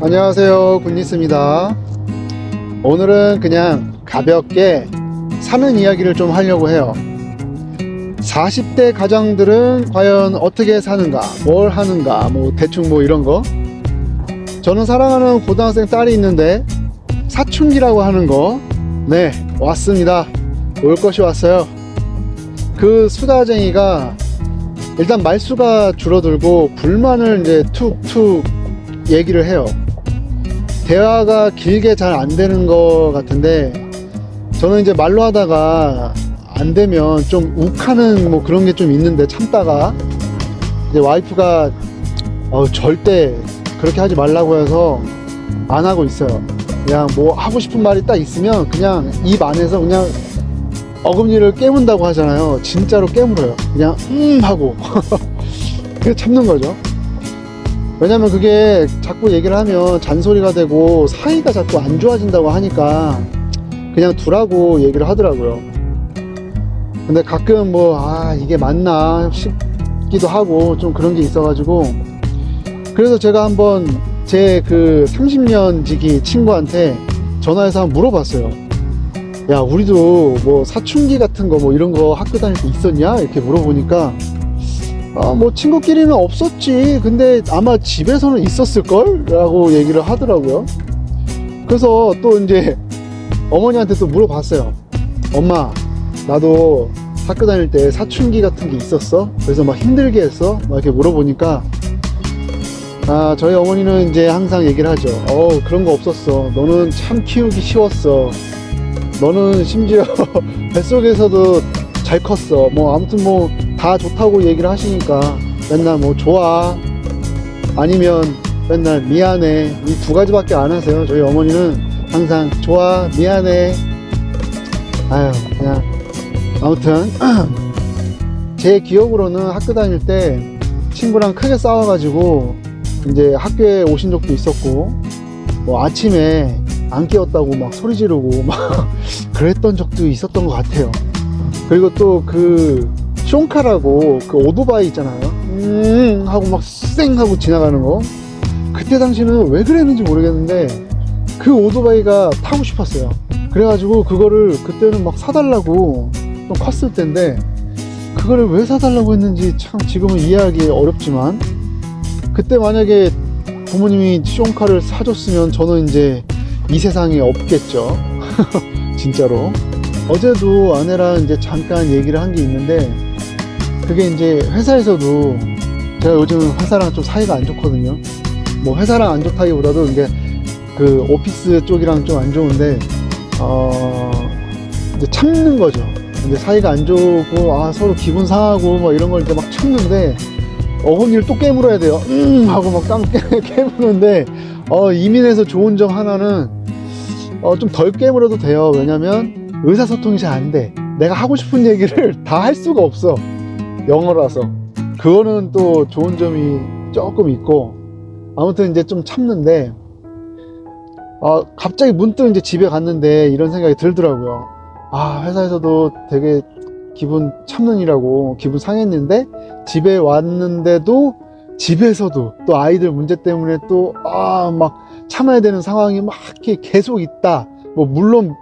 안녕하세요. 굿니스입니다. 오늘은 그냥 가볍게 사는 이야기를 좀 하려고 해요. 40대 가장들은 과연 어떻게 사는가 뭘 하는가 뭐 대충 뭐 이런 거? 저는 사랑하는 고등학생 딸이 있는데 사춘기라고 하는 거 네 왔습니다. 올 것이 왔어요. 그 수다쟁이가 일단 말수가 줄어들고 불만을 이제 툭툭 얘기를 해요. 대화가 길게 잘 안 되는 것 같은데 저는 이제 말로 하다가 안 되면 좀 욱하는 뭐 그런 게 좀 있는데 참다가 이제 와이프가 어, 절대 그렇게 하지 말라고 해서 안 하고 있어요. 그냥 뭐 하고 싶은 말이 딱 있으면 그냥 입 안에서 그냥 어금니를 깨문다고 하잖아요. 진짜로 깨물어요. 그냥 음 하고 그 참는 거죠. 왜냐면 그게 자꾸 얘기를 하면 잔소리가 되고 사이가 자꾸 안 좋아진다고 하니까 그냥 두라고 얘기를 하더라고요. 근데 가끔 뭐, 아, 이게 맞나 싶기도 하고 좀 그런 게 있어가지고 그래서 제가 한번 제 그 30년 지기 친구한테 전화해서 한번 물어봤어요. 야, 우리도 뭐 사춘기 같은 거 뭐 이런 거 학교 다닐 때 있었냐? 이렇게 물어보니까 아, 뭐 친구끼리는 없었지. 근데 아마 집에서는 있었을걸? 라고 얘기를 하더라고요. 그래서 또 이제 어머니한테 또 물어봤어요. 엄마, 나도 학교 다닐 때 사춘기 같은 게 있었어? 그래서 막 힘들게 했어? 막 이렇게 물어보니까 아, 저희 어머니는 이제 항상 얘기를 하죠. 어, 그런 거 없었어. 너는 참 키우기 쉬웠어. 너는 심지어 뱃속에서도 잘 컸어. 뭐 아무튼 뭐 다 좋다고 얘기를 하시니까 맨날 뭐 좋아 아니면 맨날 미안해 이 두 가지밖에 안 하세요. 저희 어머니는 항상 좋아 미안해 아유 그냥 아무튼 제 기억으로는 학교 다닐 때 친구랑 크게 싸워가지고 이제 학교에 오신 적도 있었고 뭐 아침에 안 깨웠다고 막 소리 지르고 막 그랬던 적도 있었던 것 같아요. 그리고 또 그 쇼카라고 그 오토바이 있잖아요. 음 하고 막쌩 하고 지나가는 거. 그때 당시는 왜 그랬는지 모르겠는데 그 오토바이가 타고 싶었어요. 그래가지고 그거를 그때는 막 사달라고 좀 컸을 때인데 그거를 왜 사달라고 했는지 참 지금은 이해하기 어렵지만 그때 만약에 부모님이 쇼카를 사줬으면 저는 이제 이 세상에 없겠죠. 진짜로. 어제도 아내랑 이제 잠깐 얘기를 한 게 있는데 그게 이제 회사에서도 제가 요즘 회사랑 좀 사이가 안 좋거든요. 뭐 회사랑 안 좋다기보다도 이게 그 오피스 쪽이랑 좀 안 좋은데 어 이제 참는 거죠. 이제 사이가 안 좋고 아 서로 기분 상하고 뭐 이런 걸 이제 막 참는데 어금니를 또 깨물어야 돼요. 음 하고 막땀 깨무는데 어 이민에서 좋은 점 하나는 어, 좀 덜 깨물어도 돼요. 왜냐면 의사소통이 잘 안 돼. 내가 하고 싶은 얘기를 다 할 수가 없어. 영어라서. 그거는 또 좋은 점이 조금 있고, 아무튼 이제 좀 참는데, 어, 갑자기 문득 이제 집에 갔는데 이런 생각이 들더라고요. 아, 회사에서도 되게 기분 참는이라고 기분 상했는데, 집에 왔는데도 집에서도 또 아이들 문제 때문에 또, 아, 막 참아야 되는 상황이 막 이렇게 계속 있다. 뭐, 물론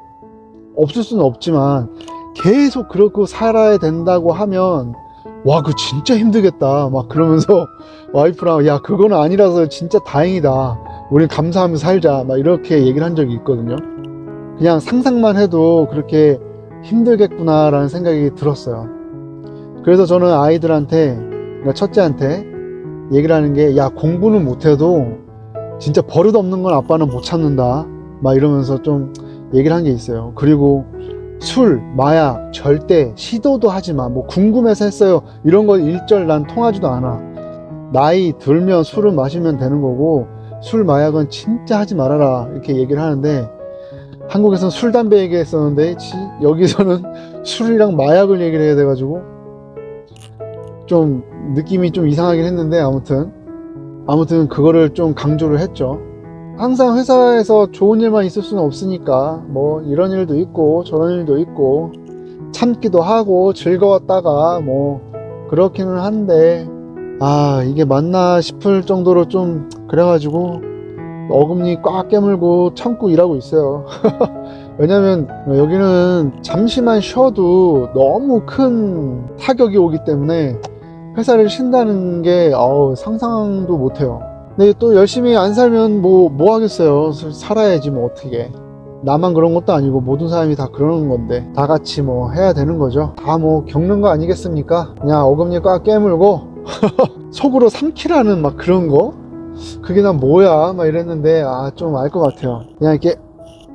없을 수는 없지만, 계속 그렇고 살아야 된다고 하면, 와, 그 진짜 힘들겠다. 막 그러면서 와이프랑, 야, 그거는 아니라서 진짜 다행이다. 우린 감사하며 살자. 막 이렇게 얘기를 한 적이 있거든요. 그냥 상상만 해도 그렇게 힘들겠구나라는 생각이 들었어요. 그래서 저는 아이들한테, 그러니까 첫째한테 얘기를 하는 게, 야, 공부는 못해도 진짜 버릇 없는 건 아빠는 못 참는다. 막 이러면서 좀 얘기를 한 게 있어요. 그리고 술, 마약, 절대 시도도 하지 마. 뭐 궁금해서 했어요. 이런 거 일절 난 통하지도 않아. 나이 들면 술을 마시면 되는 거고, 술, 마약은 진짜 하지 말아라. 이렇게 얘기를 하는데, 한국에서는 술, 담배 얘기했었는데, 지- 여기서는 술이랑 마약을 얘기를 해야 돼가지고, 좀 느낌이 좀 이상하긴 했는데, 아무튼. 아무튼 그거를 좀 강조를 했죠. 항상 회사에서 좋은 일만 있을 수는 없으니까 뭐 이런 일도 있고 저런 일도 있고 참기도 하고 즐거웠다가 뭐 그렇기는 한데 아 이게 맞나 싶을 정도로 좀 그래가지고 어금니 꽉 깨물고 참고 일하고 있어요. 왜냐면 여기는 잠시만 쉬어도 너무 큰 타격이 오기 때문에 회사를 쉰다는 게 어우, 상상도 못해요. 근데 또 열심히 안 살면 뭐, 뭐 하겠어요. 살아야지 뭐 어떻게. 나만 그런 것도 아니고 모든 사람이 다 그러는 건데 다 같이 뭐 해야 되는 거죠. 다 뭐 겪는 거 아니겠습니까? 그냥 어금니 꽉 깨물고 속으로 삼키라는 막 그런 거? 그게 난 뭐야? 막 이랬는데 아 좀 알 것 같아요. 그냥 이렇게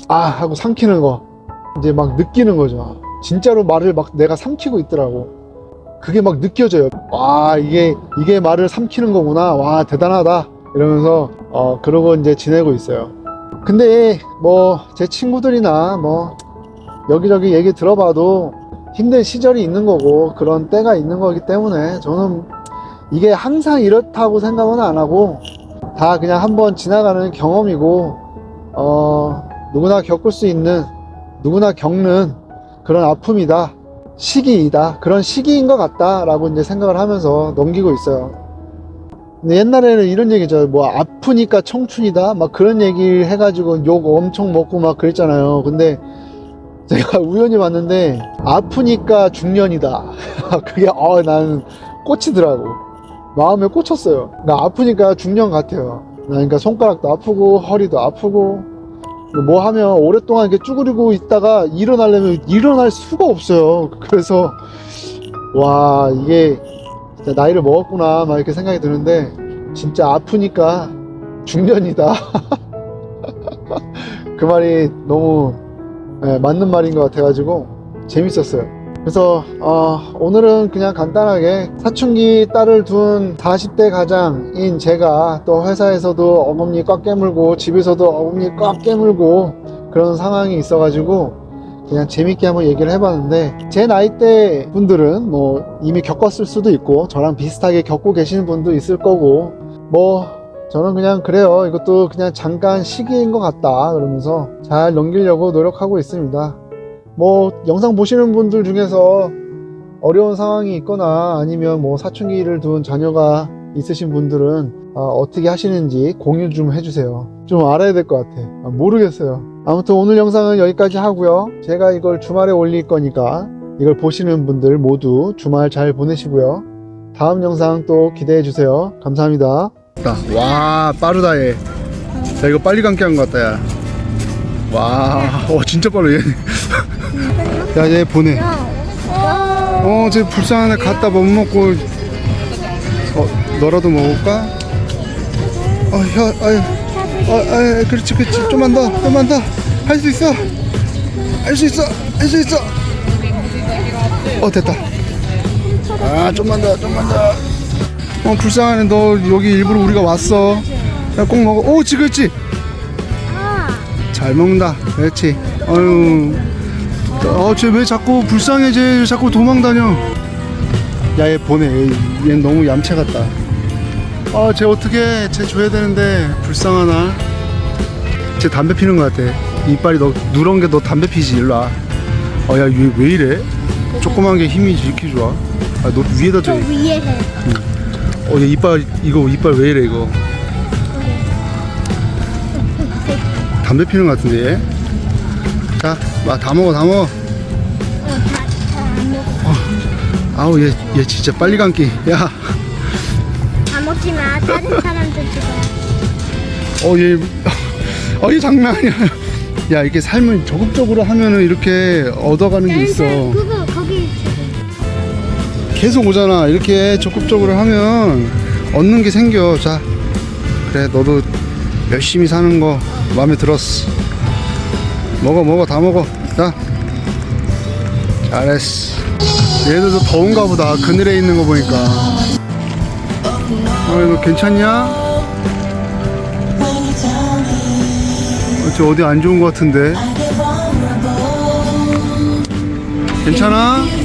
아 하고 삼키는 거 이제 막 느끼는 거죠. 진짜로 말을 막 내가 삼키고 있더라고. 그게 막 느껴져요. 와 이게 이게 말을 삼키는 거구나. 와 대단하다. 이러면서 어 그러고 이제 지내고 있어요. 근데 뭐 제 친구들이나 뭐 여기저기 얘기 들어봐도 힘든 시절이 있는 거고 그런 때가 있는 거기 때문에 저는 이게 항상 이렇다고 생각은 안 하고 다 그냥 한번 지나가는 경험이고 어 누구나 겪을 수 있는 누구나 겪는 그런 아픔이다 시기이다 그런 시기인 것 같다 라고 이제 생각을 하면서 넘기고 있어요. 옛날에는 이런 얘기죠. 뭐 아프니까 청춘이다 막 그런 얘기를 해가지고 욕 엄청 먹고 막 그랬잖아요. 근데 제가 우연히 봤는데 아프니까 중년이다. 그게 어 나는 꽂히더라고. 마음에 꽂혔어요. 나 아프니까 중년 같아요. 나 그러니까 손가락도 아프고 허리도 아프고 뭐 하면 오랫동안 이렇게 쭈그리고 있다가 일어나려면 일어날 수가 없어요. 그래서 와 이게 나이를 먹었구나 막 이렇게 생각이 드는데 진짜 아프니까 중년이다. 그 말이 너무 예, 맞는 말인 것 같아가지고 재밌었어요. 그래서 어, 오늘은 그냥 간단하게 사춘기 딸을 둔 40대 가장인 제가 또 회사에서도 어금니 꽉 깨물고 집에서도 어금니 꽉 깨물고 그런 상황이 있어가지고 그냥 재밌게 한번 얘기를 해봤는데 제 나이 대 분들은 뭐 이미 겪었을 수도 있고 저랑 비슷하게 겪고 계시는 분도 있을 거고 뭐 저는 그냥 그래요. 이것도 그냥 잠깐 시기인 것 같다 그러면서 잘 넘기려고 노력하고 있습니다. 뭐 영상 보시는 분들 중에서 어려운 상황이 있거나 아니면 뭐 사춘기를 둔 자녀가 있으신 분들은 어, 떻게 하시는지 공유 좀 해주세요. 좀 알아야 될 것 같아. 아, 모르겠어요 아무튼 오늘 영상은 여기까지 하고요 제가 이걸 주말에 올릴 거니까 이걸 보시는 분들 모두 주말 잘 보내시고요 다음 영상 또 기대해 주세요 감사합니다 와 빠르다 얘 야, 이거 빨리 감기 한것 같다 야 와, 어, 진짜 빠르, 얘. 야, 얘 보내. 어, 쟤 불쌍한 애 갖다 못 먹고. 어, 너라도 먹을까? 어, 혀, 아유. 어, 아유, 그렇지, 그렇지. 좀만 더, 좀만 더. 할 수 있어. 할 수 있어. 할 수 있어. 어, 됐다. 아, 좀만 더, 좀만 더. 어, 불쌍한 애, 너 여기 일부러 우리가 왔어. 야, 꼭 먹어. 오, 그렇지, 그렇지. 잘 먹는다. 그렇지. 아유. 어, 쟤왜 자꾸 불쌍해, 쟤 자꾸 도망 다녀. 야, 얘 보내. 얘, 얘 너무 얌체 같다. 아, 쟤 어떻게, 쟤 줘야 되는데, 불쌍하나? 쟤 담배 피는 것 같아. 이빨이 너, 누런 게 너 담배 피지, 일로 와. 어, 야, 얘 왜 이래? 조그만 게 힘이 이렇게 좋아? 아, 너 위에다 저 대. 위에 해. 어, 얘 이빨, 이거 이빨 왜 이래, 이거? 담배 피는 것 같은데, 얘? 자, 와, 다 먹어, 다 먹어. 다안 먹어. 아우 얘, 얘 진짜 빨리 감기 야 다 먹지 마. 다른 사람들 지금. 어, 얘, 어, 얘 장난 아니야. 야, 이렇게 삶을 적극적으로 하면은 이렇게 얻어가는 게 있어. 그거 거기. 계속 오잖아. 이렇게 적극적으로 하면 얻는 게 생겨. 자, 그래, 너도 열심히 사는 거 마음에 들었어. 먹어, 먹어, 다 먹어. 자, 잘했어. 얘들도 더운가 보다. 그늘에 있는 거 보니까. 어, 너 괜찮냐? 어, 저 어디 안 좋은 것 같은데. 괜찮아?